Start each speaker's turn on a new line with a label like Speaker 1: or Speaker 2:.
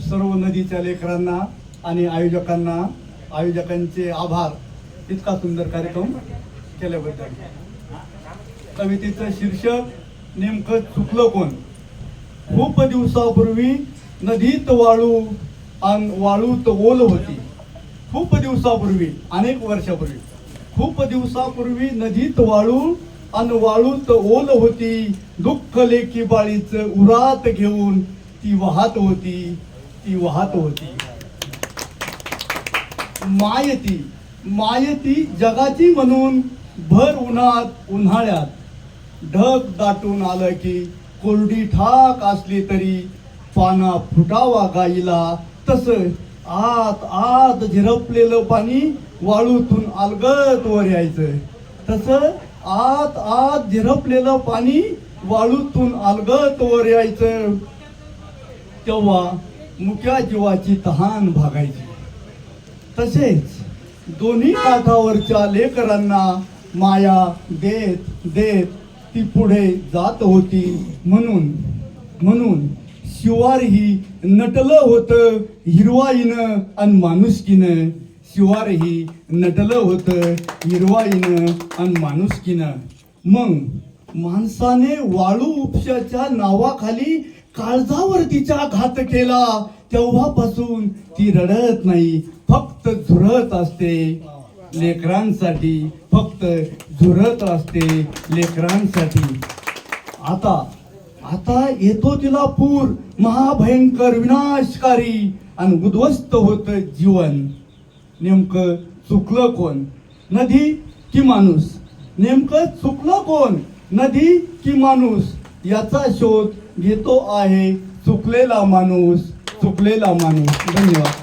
Speaker 1: सर्व नदीच्या लेकरांना आणि आयोजकांना आयोजकांचे आभार. इतका सुंदर कार्यक्रम केल्याबद्दल. कवितेचं शीर्षक नेमकं चुकलं कोण? खूप दिवसापूर्वी नदीत वाळू अन वाळूत ओल होती. खूप दिवसापूर्वी अनेक वर्षापूर्वी. खूप दिवसापूर्वी नदीत वाळू अन वाळूत ओल होती. दुःख लेखी बाळीच उरात घेऊन ती वाहत होती. ती वाहत होती. मायती मायती जगाची म्हणून भर उन्हात उन्हाळ्यात. ढग दाटून आलं की कोरडी ठाक असली तरी पाना फुटावा गाईला. तस आत आत झिरपलेलं पाणी वाळूतून अलगत वर यायचं. तस आत आत झिरपलेलं पाणी वाळूतून अलगत वर यायचं. तेव्हा मुक्या जीवाची तहान भागायची. तसेच दोन्ही काठावरच्या लेकरांना माया देत देत ती पुढे जात होती म्हणून म्हणून शिवार ही नटलं होतं हिरवाईनं आणि माणुसकीनं. शिवार ही नटलं होतं हिरवाईनं आणि माणुसकीनं. मग माणसाने वाळू उपशाच्या नावाखाली काळजावर तिच्या घात केला तेव्हापासून ती रडत नाही फक्त झुरत असते. लेकरांसाठी फक्त झुरत असते लेकरांसाठी. आता आता येतो तिला पूर महाभयंकर विनाशकारी आणि उद्ध्वस्त होत जीवन. नेमकं चुकलं कोण? नदी की माणूस? नेमकं चुकलं कोण? नदी की माणूस? याचा शोध घेतो आहे चुकलेला माणूस चुकलेला माणूस. धन्यवाद.